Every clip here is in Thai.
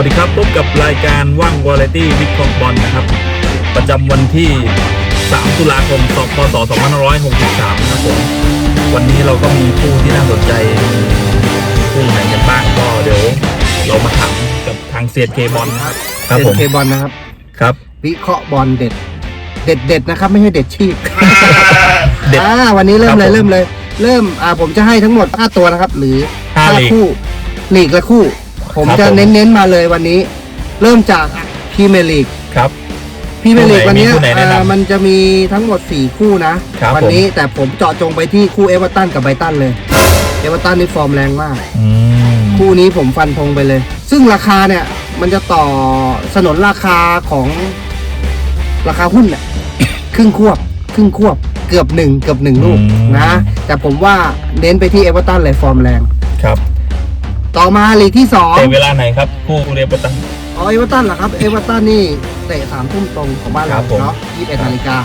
วัสดีครับพบกับรายการว่างวาไรตี้วิกคองบอลนะครับ ประจำวันที่ 3 ตุลาคม2พศ 2563 นะครับผมวันนี้เราก็มีผู้ที่น่าสนใจผู้ไหนกันบ้างก็เดี๋ยว เรามาถามกับทางเซียนเคบอลนะครับครับผมเคบอลนะครับ ครับ วิเคราะห์บอลเด็ด เด็ดเด็ดนะครับ ไม่ใช่เด็ดชีพเด็ด อ่าวันนี้เริ่มครับเลยผมเริ่มเลย เริ่มอ่าผมจะให้ทั้งหมด5ตัวนะครับ หรือห้าลีก คู่ลีกละคู่ ผมครับจะผม เน้นๆมาเลยวันนี้ เริ่มจากพรีเมียร์ลีกครับ พรีเมียร์ลีกคู่ไหนวันนี้มีคู่ไหนแนะนำอ่ามันจะมีทั้งหมด 4 คู่นะ ครับวันี้แต่ผมเจาะจงไปที่คู่เอเวอร์ตันกับไบรตันเลย เอเวอร์ตันนี่ฟอร์มแรงมาก อืมคู่นี้ผมฟันธงไปเลย ซึ่งราคาเนี่ย มันจะต่อสนนราคาของราคาหุ้นเนี่ย ครึ่งควบ ครึ่งควบ เกือบหนึ่งเกือบหนึ่งลูกนะ แต่ผมว่าเน้นไปที่เอเวอร์ตันเลยฟอร์มแรง ครับ ต่อมาลีกที่สองเตะเวลาไหนครับคู่เรเบอร์ตัน อ๋อเอเวอร์ตันเหรอครับเอเวอร์ตันนี่เตะสามทุ่มตรงของบ้านครัเราบผม เนาะยี่สิบเอ็ดนาฬิกา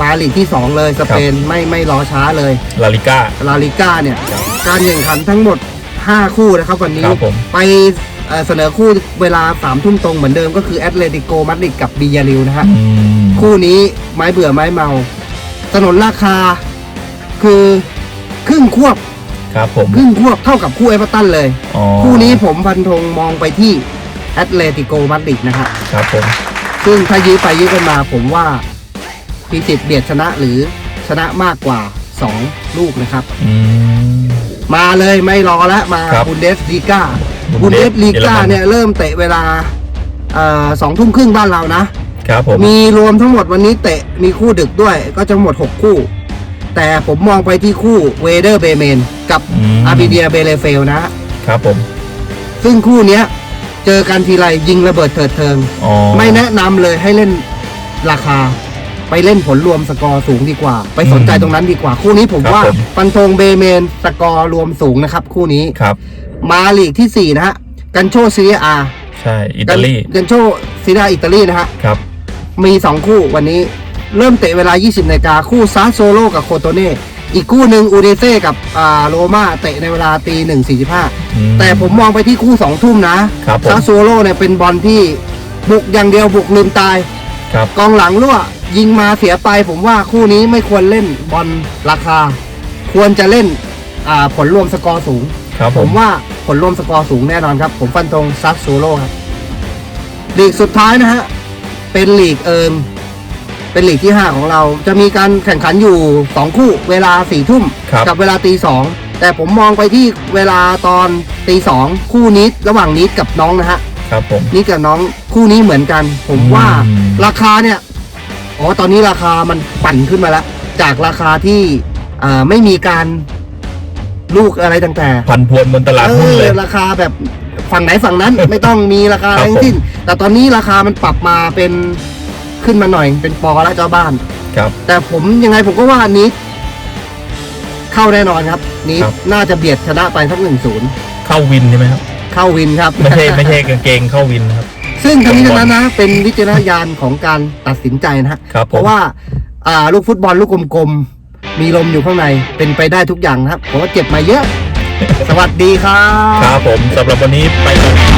ปาลีกที่สองเลยสเปนไม่ไม่รอช้าเลยลาลิก้า ลาลิก้าเนี่ยการแข่งขันทั้งหมด 5 คู่นะครับวันนี้ ครับผม ไปเอ่อเสนอคู่เวลา3ามทุ่มตรงเหมือนเดิมก็คือแอตเลติโกมาดริดกับบียาริวนะฮะ อืมคู่นี้ไม้เบื่อไม้เมาสนนราคา คือครึ่งควบ ครับผมครึ่งควบเท่ากับคู่เอเวอร์ตันเลย อ๋อคู่นี้ผมพันธงมองไปที่แอตเลติโกมาดริดนะฮะครับผม ซึ่งถ้ายื้อไปยื้อกันมาผมว่ามีสิทธิ์เบียดชนะหรือชนะมากกว่า 2 ลูกนะครับ อืม มาเลยไม่รอแล้วมาครับบุนเดสลีกา Bundes บุนเดสลีกาเยอรมันเนี่ยเริ่มเตะเวลาเอ่อสองทุ่มครึ่งบ้านเรานะ ครับผม มีรวมทั้งหมดวันนี้เตะมีคู่ดึกด้วยก็จะหมด 6 คู่ แต่ผมมองไปที่คู่เวเดอร์เบเมนกับมอาบิเดียเบเลเฟลนะ ครับผม ซึ่งคู่เนี้ย เจอกันทีไรยิงระเบิดเถิดเทิง อ๋อไม่แนะนำเลยให้เล่นราคา ไปเล่นผลรวมสกอร์สูงดีกว่า ไปสนใจตรงนั้นดีกว่า คู่นี้ผมว่าฟันธงเบเมนสกอร์รวมสูงนะครับ คู่นี้ ครับ มาลีกที่ 4 นะฮะ กันโชซีเรียอาใช่ อิตาลี กันโชซีเรียอิตาลีนะฮะ ครับ มี 2 คู่วันนี้ เริ่มเตะเวลา 20นาฬิกาคู่ซาโซโลกับโคโตเน่อีกคู่หนึ่งอูเดเซ่กับอ่าโรมาเตะในเวลาตีหนึ่งสี่สิบห้าอืม แต่ผมมองไปที่คู่2ทุ่มนะครับผม ซาโซโลเนี่ยเป็นบอลที่บุกอย่างเดียวบุกลืมตาย ครับ กองหลังรั่วยิงมาเสียไป ผมว่าคู่นี้ไม่ควรเล่นบอลราคา ควรจะเล่นอ่าผลรวมสกอร์สูง ครับผผมมว่าผลรวมสกอร์สูงแน่นอนครับ ผมฟันธงซัสโซโลครับลีกสุดท้ายนะฮะ เป็นลีกเอิง เป็นลีกที่ 5 ของเรา จะมีการแข่งขันอยู่ 2 คู่เวลา4ี่ทุ่มครับกับเวลาตีสองแต่ผมมองไปที่เวลาตอนตีสองคู่นิดระหว่างนิดกับน้องนะฮะครับผมนิดกับน้องคู่นี้เหมือนกัน ผมว่าอืม ราคาเนี่ยอ๋อตอนนี้ราคามันปั่นขึ้นมาแล้ว จากราคาที่อ่าไม่มีการลูกอะไรต่างๆ พันพวนบนตลาดหุ้นเลย ออราคาแบบฝั่งไหนฝั่งนั้น ไม่ต้องมีราคาคอะรับไรทั้งสิ้น แต่ตอนนี้ราคามันปรับมาเป็น ขึ้นมาหน่อยเป็นปอแล้วเจ้าบ้าน ครับ แต่ผมยังไงผมก็ว่านี้ เข้าแน่นอนครับ นี้ครับ น่าจะเบียดชนะไปสักหนึ่งศูนย์เข้าวินใช่ไหมครับ เข้าวินครับ ไม่ใช่ไม่ใช่กางเกงเข้าวินนะครับ ซึ่งทั้งนี้ทั้งนั้นนะ เป็นวิจารณญาณของการตัดสินใจนะฮะครับเพผมราะว่า อ่า ลูกฟุตบอลลูกกลมๆ มีลมอยู่ข้างในเป็นไปได้ทุกอย่างนะครับผมว่าเจ็บมาเยอะ สวัสดีครับ ครับผมสำหรับวันนี้ไปก่อน